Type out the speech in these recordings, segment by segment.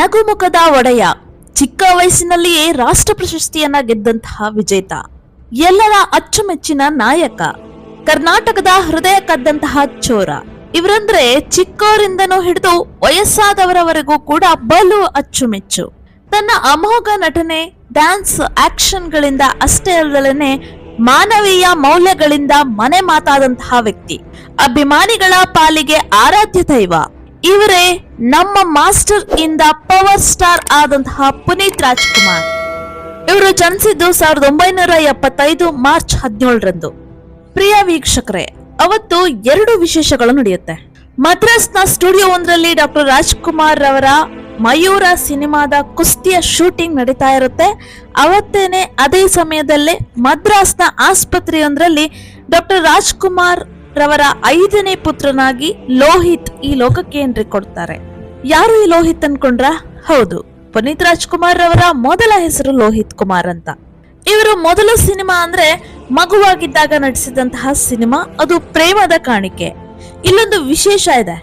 ನಗುಮುಖದ ಒಡೆಯ ಚಿಕ್ಕ ವಯಸ್ಸಿನಲ್ಲಿಯೇ ರಾಷ್ಟ್ರ ಪ್ರಶಸ್ತಿಯನ್ನ ಗೆದ್ದಂತಹ ವಿಜೇತ, ಎಲ್ಲರ ಅಚ್ಚುಮೆಚ್ಚಿನ ನಾಯಕ, ಕರ್ನಾಟಕದ ಹೃದಯ ಕದ್ದಂತಹ ಚೋರ. ಇವರಂದ್ರೆ ಚಿಕ್ಕವರಿಂದನೂ ಹಿಡಿದು ವಯಸ್ಸಾದವರವರೆಗೂ ಕೂಡ ಬಲು ಅಚ್ಚುಮೆಚ್ಚು. ತನ್ನ ಅಮೋಘ ನಟನೆ, ಡ್ಯಾನ್ಸ್ ಆಕ್ಷನ್ಗಳಿಂದ ಅಷ್ಟೇ ಅಲ್ಲದಲೇನೆ ಮಾನವೀಯ ಮೌಲ್ಯಗಳಿಂದ ಮನೆ ಮಾತಾದಂತಹ ವ್ಯಕ್ತಿ. ಅಭಿಮಾನಿಗಳ ಪಾಲಿಗೆ ಆರಾಧ್ಯ ದೈವ. ಇವರೇ ನಮ್ಮ ಮಾಸ್ಟರ್ ಇಂದ ಪವರ್ ಸ್ಟಾರ್ ಆದಂತಹ ಪುನೀತ್ ರಾಜ್ಕುಮಾರ್. ಇವರು ಜನಿಸಿದ್ದು ಸಾವಿರದ ಒಂಬೈನೂರ ಎಪ್ಪತ್ತೈದು ಮಾರ್ಚ್ ಹದಿನೇಳರಂದು. ಪ್ರಿಯ ವೀಕ್ಷಕರೇ, ಅವತ್ತು ಎರಡು ವಿಶೇಷಗಳು ನಡೆಯುತ್ತೆ. ಮದ್ರಾಸ್ನ ಸ್ಟುಡಿಯೋ ಒಂದರಲ್ಲಿ ಡಾಕ್ಟರ್ ರಾಜ್ಕುಮಾರ್ ರವರ ಮಯೂರ ಸಿನಿಮಾದ ಕುಸ್ತಿಯ ಶೂಟಿಂಗ್ ನಡೀತಾ ಇರುತ್ತೆ. ಅವತ್ತೇನೆ ಅದೇ ಸಮಯದಲ್ಲೇ ಮದ್ರಾಸ್ನ ಆಸ್ಪತ್ರೆಯೊಂದರಲ್ಲಿ ಡಾಕ್ಟರ್ ರಾಜ್ಕುಮಾರ್ ರವರ ಐದನೇ ಪುತ್ರನಾಗಿ ಲೋಹಿತ್ ಈ ಲೋಕಕ್ಕೆ ಎಂಟ್ರಿ ಕೊಡ್ತಾರೆ. ಯಾರು ಈ ಲೋಹಿತ್ ಅನ್ಕೊಂಡ್ರ? ಹೌದು, ಪುನೀತ್ ರಾಜ್ಕುಮಾರ್ ರವರ ಮೊದಲ ಹೆಸರು ಲೋಹಿತ್ ಕುಮಾರ್ ಅಂತ. ಇವರು ಮೊದಲ ಸಿನಿಮಾ ಅಂದ್ರೆ ಮಗುವಾಗಿದ್ದಾಗ ನಟಿಸಿದಂತಹ ಸಿನಿಮಾ, ಅದು ಪ್ರೇಮದ ಕಾಣಿಕೆ. ಇಲ್ಲೊಂದು ವಿಶೇಷ ಇದೆ.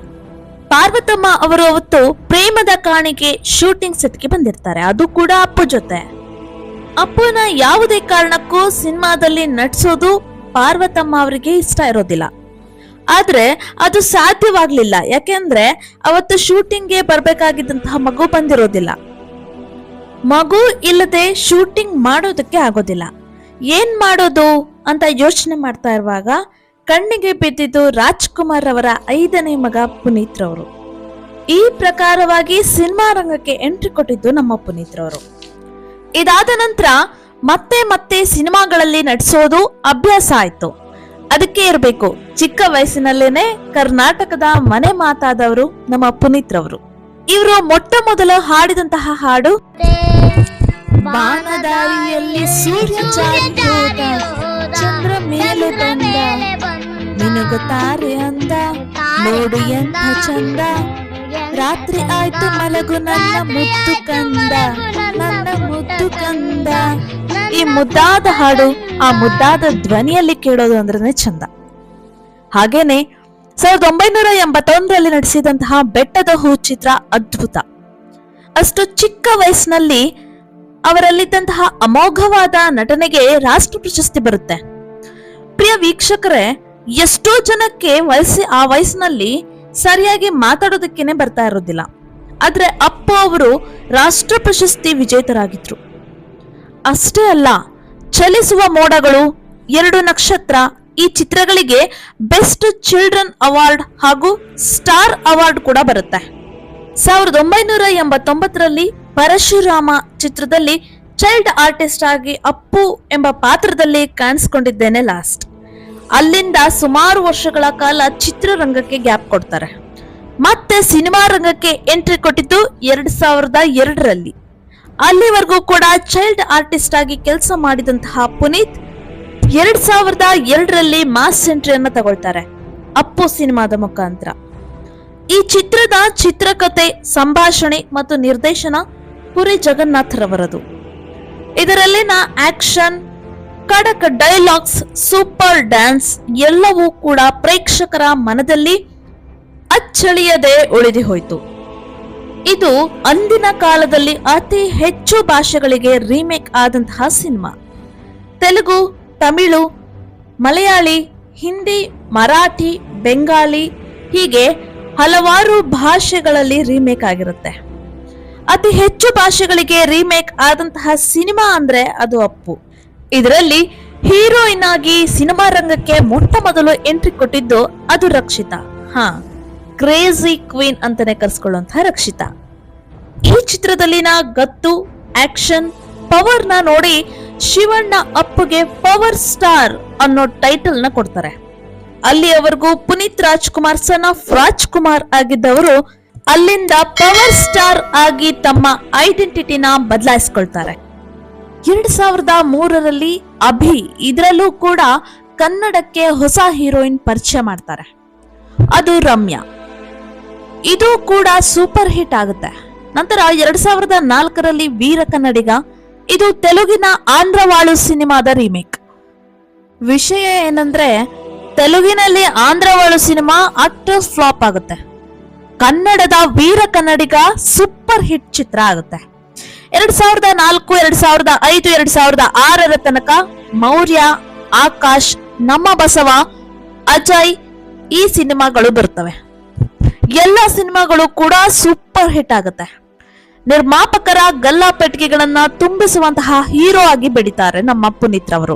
ಪಾರ್ವತಮ್ಮ ಅವರು ಅವತ್ತು ಪ್ರೇಮದ ಕಾಣಿಕೆ ಶೂಟಿಂಗ್ ಸೆಟ್ಗೆ ಬಂದಿರ್ತಾರೆ, ಅದು ಕೂಡ ಅಪ್ಪು ಜೊತೆ. ಅಪ್ಪನ ಯಾವುದೇ ಕಾರಣಕ್ಕೂ ಸಿನಿಮಾದಲ್ಲಿ ನಟಿಸೋದು ಪಾರ್ವತಮ್ಮ ಅವರಿಗೆ ಇಷ್ಟ ಇರೋದಿಲ್ಲ. ಆದ್ರೆ ಅದು ಸಾಧ್ಯವಾಗ್ಲಿಲ್ಲ. ಯಾಕೆಂದ್ರೆ ಅವತ್ತು ಶೂಟಿಂಗ್ಗೆ ಬರ್ಬೇಕಾಗಿದ್ದಂತಹ ಮಗು ಬಂದಿರೋದಿಲ್ಲ. ಮಗು ಇಲ್ಲದೆ ಶೂಟಿಂಗ್ ಮಾಡೋದಕ್ಕೆ ಆಗೋದಿಲ್ಲ. ಏನ್ ಮಾಡೋದು ಅಂತ ಯೋಚನೆ ಮಾಡ್ತಾ ಇರುವಾಗ ಕಣ್ಣಿಗೆ ಬಿದ್ದಿದ್ದು ರಾಜ್ಕುಮಾರ್ ಅವರ ಐದನೇ ಮಗ ಪುನೀತ್ ರವರು. ಈ ಪ್ರಕಾರವಾಗಿ ಸಿನಿಮಾ ರಂಗಕ್ಕೆ ಎಂಟ್ರಿ ಕೊಟ್ಟಿದ್ದು ನಮ್ಮ ಪುನೀತ್ ರವರು. ಇದಾದ ನಂತರ ಮತ್ತೆ ಮತ್ತೆ ಸಿನಿಮಾಗಳಲ್ಲಿ ನಟಿಸೋದು ಅಭ್ಯಾಸ ಆಯ್ತು. ಅದಕ್ಕೆ ಇರಬೇಕು. ಚಿಕ್ಕ ವಯಸ್ಸಿನಲ್ಲೇನೆ ಕರ್ನಾಟಕದ ಮನೆ ಮಾತಾದವರು ನಮ್ಮ ಪುನೀತ್ ರವರು ಇವರು ಮೊಟ್ಟ ಮೊದಲು ಹಾಡಿದಂತಹ ಹಾಡು, ಬಾನದಾರಿಯಲ್ಲಿ ಸೂರ್ಯ ಚಂದ್ರ ಮೇಲೆ ಬಂದ. ನಿನಗುತ್ತಾರೆ ಅಂದ, ನೋಡು ಎಂಥ ಚಂದ. ರಾತ್ರಿ ಆಯ್ತು ಮಲಗು, ನನ್ನ ಮುದ್ದು ಕಂದ, ನನ್ನ ಮುದ್ದು ಕಂದ. ಈ ಮುದ್ದಾದ ಹಾಡು, ಆ ಮುದ್ದಾದ ಧ್ವನಿಯಲ್ಲಿ ಕೇಳೋದು ಅಂದ್ರೆ ಚಂದ. ಹಾಗೇನೆ ಸಾವಿರದ ಒಂಬೈನೂರ ಎಂಬತ್ತೊಂದರಲ್ಲಿ ನಡೆಸಿದಂತಹ ಬೆಟ್ಟದ ಹೂ ಚಿತ್ರ ಅದ್ಭುತ. ಅಷ್ಟು ಚಿಕ್ಕ ವಯಸ್ಸಿನಲ್ಲಿ ಅವರಲ್ಲಿದ್ದಂತಹ ಅಮೋಘವಾದ ನಟನೆಗೆ ರಾಷ್ಟ್ರ ಪ್ರಶಸ್ತಿ ಬರುತ್ತೆ. ಪ್ರಿಯ ವೀಕ್ಷಕರೇ, ಎಷ್ಟೋ ಜನಕ್ಕೆ ವಯಸ್ಸಿ, ಆ ವಯಸ್ಸಿನಲ್ಲಿ ಸರಿಯಾಗಿ ಮಾತಾಡೋದಕ್ಕೇನೆ ಬರ್ತಾ ಇರೋದಿಲ್ಲ. ಆದ್ರೆ ಅಪ್ಪ ಅವರು ರಾಷ್ಟ್ರ ಪ್ರಶಸ್ತಿ ವಿಜೇತರಾಗಿದ್ರು. ಅಷ್ಟೇ ಅಲ್ಲ, ಚಲಿಸುವ ಮೋಡಗಳು, ಎರಡು ನಕ್ಷತ್ರ ಈ ಚಿತ್ರಗಳಿಗೆ ಬೆಸ್ಟ್ ಚಿಲ್ಡ್ರನ್ ಅವಾರ್ಡ್ ಹಾಗೂ ಸ್ಟಾರ್ ಅವಾರ್ಡ್ ಕೂಡ ಬರುತ್ತೆ. ಸಾವಿರದ ಒಂಬೈನೂರ ಎಂಬತ್ತೊಂಬತ್ತರಲ್ಲಿ ಪರಶುರಾಮ ಚಿತ್ರದಲ್ಲಿ ಚೈಲ್ಡ್ ಆರ್ಟಿಸ್ಟ್ ಆಗಿ ಅಪ್ಪು ಎಂಬ ಪಾತ್ರದಲ್ಲಿ ಕಾಣಿಸ್ಕೊಂಡಿದ್ದೇನೆ ಲಾಸ್ಟ್. ಅಲ್ಲಿಂದ ಸುಮಾರು ವರ್ಷಗಳ ಕಾಲ ಚಿತ್ರರಂಗಕ್ಕೆ ಗ್ಯಾಪ್ ಕೊಡ್ತಾರೆ. ಮತ್ತೆ ಸಿನಿಮಾ ರಂಗಕ್ಕೆ ಎಂಟ್ರಿ ಕೊಟ್ಟಿದ್ದು ಎರಡ್ ಸಾವಿರದ ಎರಡರಲ್ಲಿ. ಅಲ್ಲಿವರೆಗೂ ಕೂಡ ಚೈಲ್ಡ್ ಆರ್ಟಿಸ್ಟ್ ಆಗಿ ಕೆಲಸ ಮಾಡಿದಂತಹ ಪುನೀತ್ ಎರಡ್ ಸಾವಿರದ ಎರಡರಲ್ಲಿ ಮಾಸ್ ಎಂಟ್ರಿಯನ್ನ ತಗೊಳ್ತಾರೆ ಅಪ್ಪು ಸಿನಿಮಾದ ಮುಖಾಂತರ. ಈ ಚಿತ್ರದ ಚಿತ್ರಕಥೆ ಸಂಭಾಷಣೆ ಮತ್ತು ನಿರ್ದೇಶನ ಪುರಿ ಜಗನ್ನಾಥರವರದು. ಇದರಲ್ಲಿನ ಆಕ್ಷನ್, ಕಡಕ ಡೈಲಾಗ್ಸ್, ಸೂಪರ್ ಡ್ಯಾನ್ಸ್ ಎಲ್ಲವೂ ಕೂಡ ಪ್ರೇಕ್ಷಕರ ಮನದಲ್ಲಿ ಅಚ್ಚಳಿಯದೆ ಉಳಿದು ಹೋಯಿತು. ಇದು ಅಂದಿನ ಕಾಲದಲ್ಲಿ ಅತಿ ಹೆಚ್ಚು ಭಾಷೆಗಳಿಗೆ ರೀಮೇಕ್ ಆದಂತಹ ಸಿನಿಮಾ. ತೆಲುಗು, ತಮಿಳು, ಮಲಯಾಳಿ, ಹಿಂದಿ, ಮರಾಠಿ ಬೆಂಗಾಲಿ ಹೀಗೆ ಹಲವಾರು ಭಾಷೆಗಳಲ್ಲಿ ರೀಮೇಕ್ ಆಗಿರುತ್ತೆ. ಅತಿ ಹೆಚ್ಚು ಭಾಷೆಗಳಿಗೆ ರೀಮೇಕ್ ಆದಂತಹ ಸಿನಿಮಾ ಅಂದ್ರೆ ಅದು ಅಪ್ಪು. ಇದರಲ್ಲಿ ಹೀರೋಯಿನ್ ಆಗಿ ಸಿನಿಮಾ ರಂಗಕ್ಕೆ ಮೊಟ್ಟ ಮೊದಲು ಎಂಟ್ರಿ ಕೊಟ್ಟಿದ್ದು ಅದು ರಕ್ಷಿತಾ. ಹಾ. ಕ್ರೇಜಿ ಕ್ವೀನ್ ಅಂತಾನೆ ಕರ್ಸ್ಕೊಳ್ಳುವಂತಹ ರಕ್ಷಿತಾ. ಈ ಚಿತ್ರದಲ್ಲಿನ ಗತ್ತು, ಆಕ್ಷನ್ ಪವರ್ನ ನೋಡಿ ಶಿವಣ್ಣ ಅಪ್ಪಗೆ ಪವರ್ ಸ್ಟಾರ್ ಅನ್ನೋ ಟೈಟಲ್ನ ಕೊಡ್ತಾರೆ. ಅಲ್ಲಿಯವರೆಗೂ ಪುನೀತ್ ರಾಜ್ಕುಮಾರ್, ಸನ್ ಆಫ್ ರಾಜ್ಕುಮಾರ್ ಆಗಿದ್ದವರು ಅಲ್ಲಿಂದ ಪವರ್ ಸ್ಟಾರ್ ಆಗಿ ತಮ್ಮ ಐಡೆಂಟಿಟಿನ ಬದಲಾಯಿಸ್ಕೊಳ್ತಾರೆ. ಎರಡ್ ಸಾವಿರದ ಮೂರರಲ್ಲಿ ಅಭಿ ಇದರಲ್ಲೂ ಕೂಡ ಕನ್ನಡಕ್ಕೆ ಹೊಸ ಹೀರೋಯಿನ್ ಪರಿಚಯ ಮಾಡ್ತಾರೆ. ಅದು ರಮ್ಯಾ. ಇದು ಕೂಡ ಸೂಪರ್ ಹಿಟ್ ಆಗುತ್ತೆ. ನಂತರ ಎರಡ್ ಸಾವಿರದ ನಾಲ್ಕರಲ್ಲಿ ವೀರ ಕನ್ನಡಿಗ, ಇದು ತೆಲುಗಿನ ಆಂಧ್ರವಾಳು ಸಿನಿಮಾದ ರೀಮೇಕ್. ವಿಷಯ ಏನಂದ್ರೆ, ತೆಲುಗಿನಲ್ಲಿ ಆಂಧ್ರವಾಳು ಸಿನಿಮಾ ಅಷ್ಟು ಫ್ಲಾಪ್ ಆಗುತ್ತೆ. ಕನ್ನಡದ ವೀರ ಕನ್ನಡಿಗ ಸೂಪರ್ ಹಿಟ್ ಚಿತ್ರ ಆಗುತ್ತೆ. ಎರಡ್ ಸಾವಿರದ ನಾಲ್ಕು, ಎರಡ್ ಸಾವಿರದ ಐದು, ಎರಡ್ ಸಾವಿರದ ಆರರ ತನಕ ಮೌರ್ಯ, ಆಕಾಶ್, ನಮ್ಮ ಬಸವ, ಅಜಯ್ ಈ ಸಿನಿಮಾಗಳು ಬರುತ್ತವೆ. ಎಲ್ಲ ಸಿನಿಮಾಗಳು ಕೂಡ ಸೂಪರ್ ಹಿಟ್ ಆಗುತ್ತೆ. ನಿರ್ಮಾಪಕರ ಗಲ್ಲಾ ಪೆಟ್ಟಿಗೆಗಳನ್ನ ತುಂಬಿಸುವಂತಹ ಹೀರೋ ಆಗಿ ಬೆಳಿತಾರೆ ನಮ್ಮ ಪುನೀತ್ ರವರು.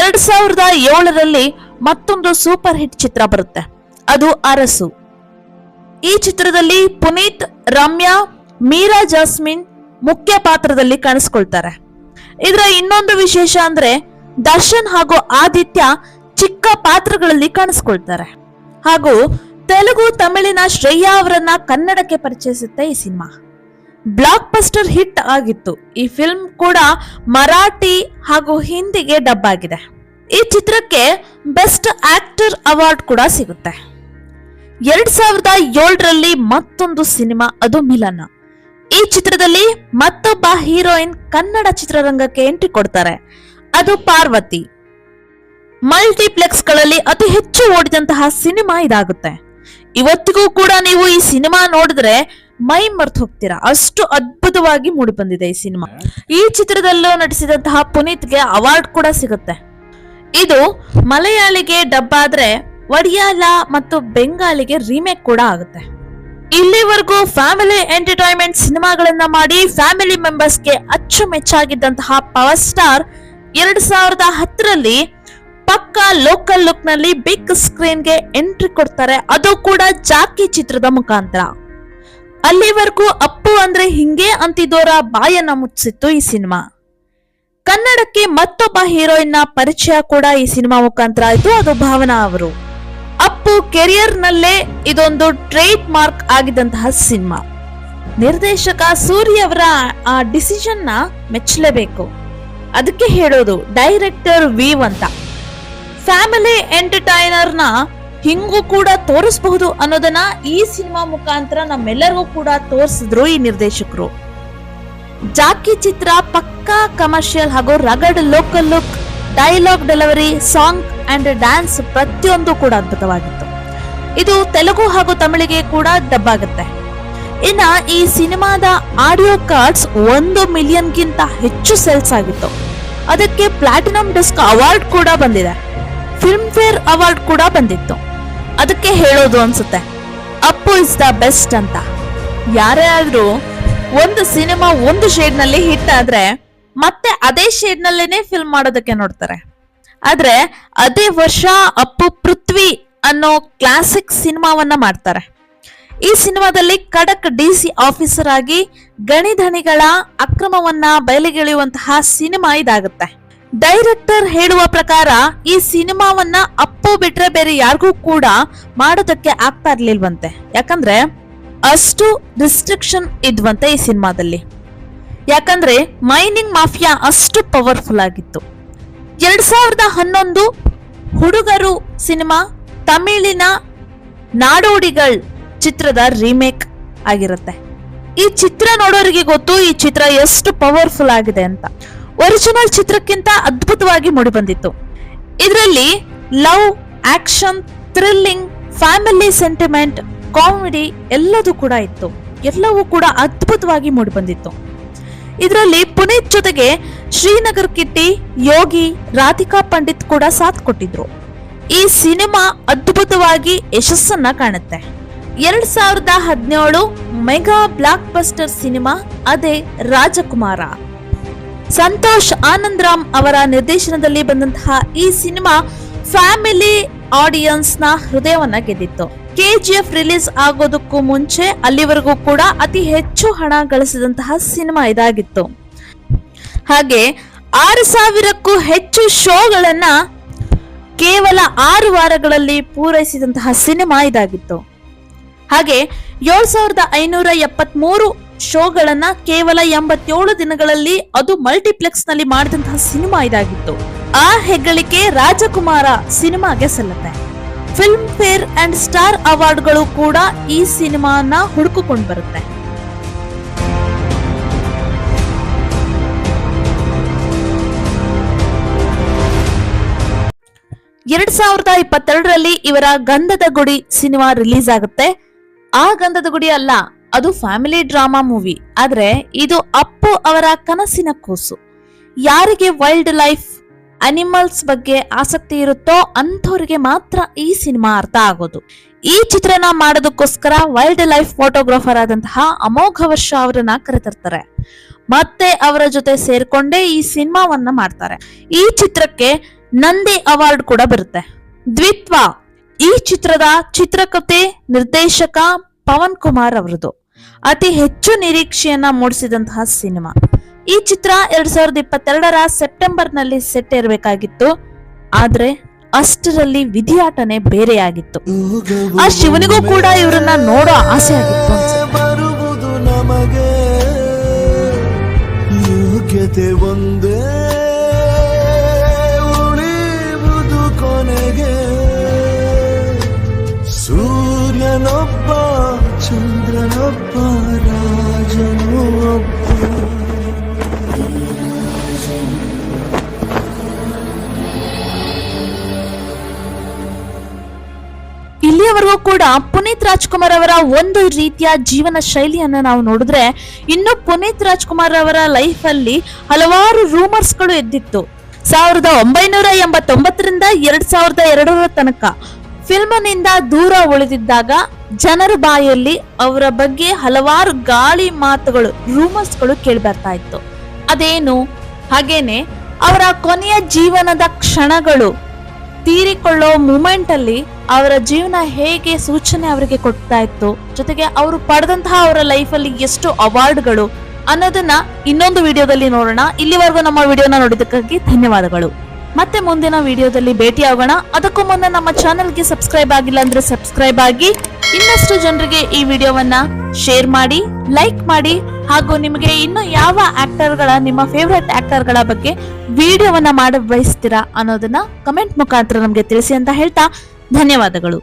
ಎರಡ್ ಸಾವಿರದ ಏಳರಲ್ಲಿ ಮತ್ತೊಂದು ಸೂಪರ್ ಹಿಟ್ ಚಿತ್ರ ಬರುತ್ತೆ, ಅದು ಅರಸು. ಈ ಚಿತ್ರದಲ್ಲಿ ಪುನೀತ್, ರಮ್ಯಾ, ಮೀರಾ ಜಾಸ್ಮಿನ್ ಮುಖ್ಯ ಪಾತ್ರದಲ್ಲಿ ಕಾಣಿಸ್ಕೊಳ್ತಾರೆ. ಇದರ ಇನ್ನೊಂದು ವಿಶೇಷ ಅಂದ್ರೆ ದರ್ಶನ್ ಹಾಗೂ ಆದಿತ್ಯ ಚಿಕ್ಕ ಪಾತ್ರಗಳಲ್ಲಿ ಕಾಣಿಸ್ಕೊಳ್ತಾರೆ. ಹಾಗೂ ತೆಲುಗು, ತಮಿಳಿನ ಶ್ರೇಯಾ ಅವರನ್ನ ಕನ್ನಡಕ್ಕೆ ಪರಿಚಯಿಸುತ್ತೆ ಈ ಸಿನಿಮಾ. ಬ್ಲಾಕ್ ಬಸ್ಟರ್ ಹಿಟ್ ಆಗಿತ್ತು. ಈ ಫಿಲ್ಮ್ ಕೂಡ ಮರಾಠಿ ಹಾಗೂ ಹಿಂದಿಗೆ ಡಬ್ ಆಗಿದೆ. ಈ ಚಿತ್ರಕ್ಕೆ ಬೆಸ್ಟ್ ಆಕ್ಟರ್ ಅವಾರ್ಡ್ ಕೂಡ ಸಿಗುತ್ತೆ. ಎರಡ್ ಸಾವಿರದ ಏಳರಲ್ಲಿ ಮತ್ತೊಂದು ಸಿನಿಮಾ, ಅದು ಮಿಲನ. ಈ ಚಿತ್ರದಲ್ಲಿ ಮತ್ತೊಬ್ಬ ಹೀರೋಯಿನ್ ಕನ್ನಡ ಚಿತ್ರರಂಗಕ್ಕೆ ಎಂಟ್ರಿ ಕೊಡ್ತಾರೆ. ಅದು ಪಾರ್ವತಿ. ಮಲ್ಟಿಪ್ಲೆಕ್ಸ್ಗಳಲ್ಲಿ ಅತಿ ಹೆಚ್ಚು ಓಡಿದಂತಹ ಸಿನಿಮಾ ಇದಾಗುತ್ತೆ. ಇವತ್ತಿಗೂ ಕೂಡ ನೀವು ಈ ಸಿನಿಮಾ ನೋಡಿದ್ರೆ ಮೈ ಮರ್ತು ಹೋಗ್ತೀರಾ? ಅಷ್ಟು ಅದ್ಭುತವಾಗಿ ಮೂಡಿ ಬಂದಿದೆ ಈ ಸಿನಿಮಾ. ಈ ಚಿತ್ರದಲ್ಲೂ ನಟಿಸಿದಂತಹ ಪುನೀತ್ಗೆ ಅವಾರ್ಡ್ ಕೂಡ ಸಿಗುತ್ತೆ. ಇದು ಮಲಯಾಳಿಗೆ ಡಬ್ ಆದ್ರೆ ಒಡಿಯಾಲ ಮತ್ತು ಬೆಂಗಾಲಿಗೆ ರೀಮೇಕ್ ಕೂಡ ಆಗುತ್ತೆ. ಇಲ್ಲಿವರೆಗೂ ಫ್ಯಾಮಿಲಿ ಎಂಟರ್ಟೈನ್ಮೆಂಟ್ ಸಿನಿಮಾಗಳನ್ನ ಮಾಡಿ ಫ್ಯಾಮಿಲಿ ಮೆಂಬರ್ಸ್ಗೆ ಅಚ್ಚುಮೆಚ್ಚಾಗಿದ್ದಂತಹ ಪವರ್ ಸ್ಟಾರ್ ಎರಡ್ ಸಾವಿರದ ಹತ್ತರಲ್ಲಿ ಪಕ್ಕಾ ಲೋಕಲ್ ಲುಕ್ನಲ್ಲಿ ಬಿಗ್ ಸ್ಕ್ರೀನ್ಗೆ ಎಂಟ್ರಿ ಕೊಡ್ತಾರೆ. ಅದು ಕೂಡ ಜಾಕಿ ಚಿತ್ರದ ಮುಖಾಂತರ. ಅಲ್ಲಿವರೆಗೂ ಅಪ್ಪು ಅಂದ್ರೆ ಹಿಂಗೆ ಅಂತಿದೋರ ಬಾಯನ್ನ ಮುಚ್ಚಿತ್ತು ಈ ಸಿನಿಮಾ. ಕನ್ನಡಕ್ಕೆ ಮತ್ತೊಬ್ಬ ಹೀರೋಯಿನ್ನ ಪರಿಚಯ ಕೂಡ ಈ ಸಿನಿಮಾ ಮುಖಾಂತರ ಆಯ್ತು. ಅದು ಭಾವನಾ ಅವರು. ಅಪ್ಪು ಕೆರಿಯರ್ ನಲ್ಲೇ ಇದೊಂದು ಟ್ರೇಡ್ ಮಾರ್ಕ್ ಆಗಿದ್ದಂತಹ ಸಿನಿಮಾ. ನಿರ್ದೇಶಕ ಸೂರ್ಯ ಅವರ ಆ ಡಿಸಿಷನ್ನ ಮೆಚ್ಚಲೇಬೇಕು. ಅದಕ್ಕೆ ಹೇಳೋದು ಡೈರೆಕ್ಟರ್ ವಿ ಅಂತ. ಫ್ಯಾಮಿಲಿ ಎಂಟರ್ಟೈನರ್ನ ಹಿಂಗೂ ಕೂಡ ತೋರಿಸಬಹುದು ಅನ್ನೋದನ್ನ ಈ ಸಿನಿಮಾ ಮುಖಾಂತರ ನಮ್ಮೆಲ್ಲರಿಗೂ ಕೂಡ ತೋರಿಸಿದ್ರು ಈ ನಿರ್ದೇಶಕರು. ಜಾಕಿ ಚಿತ್ರ ಪಕ್ಕಾ ಕಮರ್ಷಿಯಲ್ ಹಾಗೂ rugged local look, dialogue delivery, song and dance ಪ್ರತಿಯೊಂದು ಕೂಡ ಅದ್ಭುತವಾಗಿತ್ತು. ಇದು ತೆಲುಗು ಹಾಗೂ ತಮಿಳಿಗೆ ಕೂಡ ಡಬ್ ಆಗುತ್ತೆ. ಇನ್ನ ಈ ಸಿನಿಮಾದ ಆಡಿಯೋ ಕಾರ್ಡ್ಸ್ ಒಂದು ಮಿಲಿಯನ್ಗಿಂತ ಹೆಚ್ಚು ಸೆಲ್ಸ್ ಆಗಿತ್ತು. ಅದಕ್ಕೆ ಪ್ಲಾಟಿನಂ ಡಿಸ್ಕ್ ಅವಾರ್ಡ್ ಕೂಡ ಬಂದಿದೆ. ಫಿಲ್ಮ್ ಫೇರ್ ಅವಾರ್ಡ್ ಕೂಡ ಬಂದಿತ್ತು. ಅದಕ್ಕೆ ಹೇಳೋದು ಅನ್ಸುತ್ತೆ. ಅಪ್ಪು ಇಸ್ ದ ಬೆಸ್ಟ್ ಅಂತ. ಯಾರೇ ಆದ್ರೂ ಒಂದು ಸಿನಿಮಾ ಒಂದು ಶೇಡ್ನಲ್ಲಿ ಹಿಟ್ ಆದ್ರೆ ಮತ್ತೆ ಅದೇ ಶೇಡ್ ನಲ್ಲೇನೆ ಫಿಲ್ಮ್ ಮಾಡೋದಕ್ಕೆ ನೋಡ್ತಾರೆ. ಆದ್ರೆ ಅದೇ ವರ್ಷ ಅಪ್ಪು ಪೃಥ್ವಿ ಅನ್ನೋ ಕ್ಲಾಸಿಕ್ ಸಿನಿಮಾವನ್ನ ಮಾಡ್ತಾರೆ. ಈ ಸಿನಿಮಾದಲ್ಲಿ ಖಡಕ್ ಡಿ ಸಿ ಆಫೀಸರ್ ಆಗಿ ಗಣಿಧಣಿಗಳ ಅಕ್ರಮವನ್ನ ಬಯಲಿಗೆಳೆಯುವಂತಹ ಸಿನಿಮಾ ಇದಾಗುತ್ತೆ. ಡೈರೆಕ್ಟರ್ ಹೇಳುವ ಪ್ರಕಾರ ಈ ಸಿನಿಮಾವನ್ನ ಅಪ್ಪು ಬಿಟ್ರೆ ಬೇರೆ ಯಾರಿಗೂ ಕೂಡ ಮಾಡೋದಕ್ಕೆ ಆಗ್ತಾ ಇರ್ಲಿಲ್ವಂತೆ. ಯಾಕಂದ್ರೆ ಅಷ್ಟು ರಿಸ್ಟ್ರಿಕ್ಷನ್ ಇದ್ವಂತೆ ಈ ಸಿನಿಮಾದಲ್ಲಿ. ಯಾಕಂದ್ರೆ ಮೈನಿಂಗ್ ಮಾಫಿಯಾ ಅಷ್ಟು ಪವರ್ಫುಲ್ ಆಗಿತ್ತು. ಎರಡ್ ಸಾವಿರದ ಹನ್ನೊಂದು ಹುಡುಗರು ಸಿನಿಮಾ ತಮಿಳಿನ ನಾಡೋಡಿಗಳ್ ಚಿತ್ರದ ರೀಮೇಕ್ ಆಗಿರುತ್ತೆ. ಈ ಚಿತ್ರ ನೋಡೋರಿಗೆ ಗೊತ್ತು ಈ ಚಿತ್ರ ಎಷ್ಟು ಪವರ್ಫುಲ್ ಆಗಿದೆ ಅಂತ. ಒರಿಜಿನಲ್ ಚಿತ್ರಕ್ಕಿಂತ ಅದ್ಭುತವಾಗಿ ಮೂಡಿಬಂದಿತ್ತು. ಇದರಲ್ಲಿ love, action, thrilling, family sentiment, comedy ಎಲ್ಲದೂ ಕೂಡ ಇತ್ತು. ಎಲ್ಲವೂ ಕೂಡ ಅದ್ಭುತವಾಗಿ ಮೂಡಿಬಂದಿತ್ತು. ಇದರಲ್ಲಿ ಪುನೀತ್ ಜೊತೆಗೆ ಶ್ರೀನಗರ್ ಕಿಟ್ಟಿ, ಯೋಗಿ, ರಾಧಿಕಾ ಪಂಡಿತ್ ಕೂಡ ಸಾಥ್ ಕೊಟ್ಟಿದ್ರು. ಈ ಸಿನಿಮಾ ಅದ್ಭುತವಾಗಿ ಯಶಸ್ಸನ್ನ ಕಾಣುತ್ತೆ. ಎರಡ್ ಸಾವಿರದ ಹದಿನೇಳು ಮೆಗಾ ಬ್ಲಾಕ್ ಬಸ್ಟರ್ ಸಿನಿಮಾ, ಅದೇ ರಾಜಕುಮಾರ. ಸಂತೋಷ್ ಆನಂದ್ ರಾಮ್ ಅವರ ನಿರ್ದೇಶನದಲ್ಲಿ ಬಂದಂತಹ ಈ ಸಿನಿಮಾ ಫ್ಯಾಮಿಲಿ ಆಡಿಯನ್ಸ್ನ ಹೃದಯವನ್ನ ಗೆದ್ದಿತ್ತು. ಎಫ್ ರಿಲೀಸ್ ಆಗೋದಕ್ಕೂ ಮುಂಚೆ ಅಲ್ಲಿವರೆಗೂ ಕೂಡ ಅತಿ ಹೆಚ್ಚು ಹಣ ಗಳಿಸಿದಂತಹ ಸಿನಿಮಾ ಇದಾಗಿತ್ತು. ಹಾಗೆ ಆರು ಸಾವಿರಕ್ಕೂ ಹೆಚ್ಚು ಶೋಗಳನ್ನ ಕೇವಲ ಆರು ವಾರಗಳಲ್ಲಿ ಪೂರೈಸಿದಂತಹ ಸಿನಿಮಾ ಇದಾಗಿತ್ತು. ಹಾಗೆ ಏಳು ಸಾವಿರದ ಐನೂರ ಎಪ್ಪತ್ಮೂರು ಶೋಗಳನ್ನ ಕೇವಲ ಎಂಬತ್ತೇಳು ದಿನಗಳಲ್ಲಿ ಅದು ಮಲ್ಟಿಪ್ಲೆಕ್ಸ್ನಲ್ಲಿ ಮಾಡಿದಂತಹ ಸಿನಿಮಾ ಇದಾಗಿತ್ತು. ಆ ಹೆಗ್ಗಳಿಕೆ ರಾಜಕುಮಾರ ಸಿನಿಮಾಗೆ ಸಲ್ಲತ್ತೆ. ಫಿಲ್ಮ್ ಫೇರ್ ಅಂಡ್ ಸ್ಟಾರ್ ಅವಾರ್ಡ್ಗಳು ಕೂಡ ಈ ಸಿನಿಮಾನ ಹುಡುಕಿಕೊಂಡು ಬರುತ್ತೆ. ಎರಡ್ ಸಾವಿರದ ಇಪ್ಪತ್ತೆರಡರಲ್ಲಿ ಇವರ ಗಂಧದ ಗುಡಿ ಸಿನಿಮಾ ರಿಲೀಸ್ ಆಗುತ್ತೆ. ಆ ಗಂಧದ ಗುಡಿ ಅಲ್ಲ ಅದು ಫ್ಯಾಮಿಲಿ ಡ್ರಾಮಾ ಮೂವಿ ಆದ್ರೆ ಇದು ಅಪ್ಪು ಅವರ ಕನಸಿನ ಕೂಸು. ಯಾರಿಗೆ ವೈಲ್ಡ್ ಲೈಫ್ ಅನಿಮಲ್ಸ್ ಬಗ್ಗೆ ಆಸಕ್ತಿ ಇರುತ್ತೋ ಅಂಥವ್ರಿಗೆ ಮಾತ್ರ ಈ ಸಿನಿಮಾ ಅರ್ಥ ಆಗೋದು. ಈ ಚಿತ್ರನ ಮಾಡೋದಕ್ಕೋಸ್ಕರ ವೈಲ್ಡ್ ಲೈಫ್ ಫೋಟೋಗ್ರಾಫರ್ ಆದಂತಹ ಅಮೋಘ ವರ್ಷ ಅವರನ್ನ ಕರೆತರ್ತಾರೆ. ಮತ್ತೆ ಅವರ ಜೊತೆ ಸೇರ್ಕೊಂಡೇ ಈ ಸಿನಿಮಾವನ್ನ ಮಾಡ್ತಾರೆ. ಈ ಚಿತ್ರಕ್ಕೆ ನಂದಿ ಅವಾರ್ಡ್ ಕೂಡ ಬರುತ್ತೆ. ದ್ವಿತ್ವ, ಈ ಚಿತ್ರದ ಚಿತ್ರಕಥೆ ನಿರ್ದೇಶಕ ಪವನ್ ಕುಮಾರ್ ಅವರದು ಅತಿ ಹೆಚ್ಚು ನಿರೀಕ್ಷೆಯನ್ನ ಮೂಡಿಸಿದಂತಹ ಸಿನಿಮಾ. ಈ ಚಿತ್ರ ಎರಡ್ ಸಾವಿರದ ಇಪ್ಪತ್ತೆರಡರ ಸೆಪ್ಟೆಂಬರ್ನಲ್ಲಿ ಸೆಟ್ ಇರಬೇಕಾಗಿತ್ತು ಆದ್ರೆ ಅಷ್ಟರಲ್ಲಿ ವಿಧಿಯಾಟನೆ ಬೇರೆಯಾಗಿತ್ತು. ಆ ಶಿವನಿಗೂ ಕೂಡ ಇವರನ್ನ ನೋಡೋ ಆಸೆ ಆಗಿತ್ತು ನಮಗೆ ಒಂದೇ. ಇಲ್ಲಿಯವರೆಗೂ ಕೂಡ ಪುನೀತ್ ರಾಜ್ಕುಮಾರ್ ಅವರ ಒಂದು ರೀತಿಯ ಜೀವನ ಶೈಲಿಯನ್ನ ನಾವು ನೋಡಿದ್ರೆ ಇನ್ನು ಪುನೀತ್ ರಾಜ್ಕುಮಾರ್ ಅವರ ಲೈಫ್ ಅಲ್ಲಿ ಹಲವಾರು ರೂಮರ್ಸ್ಗಳು ಎದ್ದಿತ್ತು. ಸಾವಿರದ ಒಂಬೈನೂರ ಎಂಬತ್ತೊಂಬತ್ತರಿಂದ ಎರಡ್ ಸಾವಿರದ ಎರಡರ ತನಕ ಫಿಲ್ಮ್ನಿಂದ ದೂರ ಉಳಿದಿದ್ದಾಗ ಜನರ ಬಾಯಲ್ಲಿ ಅವರ ಬಗ್ಗೆ ಹಲವಾರು ಗಾಳಿ ಮಾತುಗಳು ರೂಮರ್ಸ್ಗಳು ಕೇಳಿ ಬರ್ತಾ ಇತ್ತು ಅದೇನು? ಹಾಗೇನೆ, ಅವರ ಕೊನೆಯ ಜೀವನದ ಕ್ಷಣಗಳು ತೀರಿಕೊಳ್ಳೋ ಮೂಮೆಂಟ್ ಅಲ್ಲಿ ಅವರ ಜೀವನ ಹೇಗೆ ಸೂಚನೆ ಅವರಿಗೆ ಕೊಡ್ತಾ ಇತ್ತು ಜೊತೆಗೆ ಅವರು ಪಡೆದಂತಹ ಅವರ ಲೈಫ್ ಅಲ್ಲಿ ಎಷ್ಟು ಅವಾರ್ಡ್ಗಳು ಅನ್ನೋದನ್ನ ಇನ್ನೊಂದು ವಿಡಿಯೋದಲ್ಲಿ ನೋಡೋಣ. ಇಲ್ಲಿವರೆಗೂ ನಮ್ಮ ವಿಡಿಯೋನ ನೋಡಿದ್ದಕ್ಕಾಗಿ ಧನ್ಯವಾದಗಳು. ಮತ್ತೆ ಮುಂದಿನ ವಿಡಿಯೋದಲ್ಲಿ ಭೇಟಿಯಾಗೋಣ. ಅದಕ್ಕೂ ಮುನ್ನ ನಮ್ಮ ಚಾನೆಲ್ಗೆ ಸಬ್ಸ್ಕ್ರೈಬ್ ಆಗಿಲ್ಲ ಅಂದ್ರೆ ಸಬ್ಸ್ಕ್ರೈಬ್ ಆಗಿ, ಇನ್ನಷ್ಟು ಜನರಿಗೆ ಈ ವಿಡಿಯೋವನ್ನ ಶೇರ್ ಮಾಡಿ, ಲೈಕ್ ಮಾಡಿ, ಹಾಗೂ ನಿಮಗೆ ಇನ್ನು ಯಾವ ಆಕ್ಟರ್ಗಳ, ನಿಮ್ಮ ಫೇವರೆಟ್ ಆಕ್ಟರ್ಗಳ ಬಗ್ಗೆ ವಿಡಿಯೋವನ್ನ ಮಾಡ ಬಯಸ್ತೀರಾ ಅನ್ನೋದನ್ನ ಕಮೆಂಟ್ ಮುಖಾಂತರ ನಮಗೆ ತಿಳಿಸಿ ಅಂತ ಹೇಳ್ತಾ ಧನ್ಯವಾದಗಳು.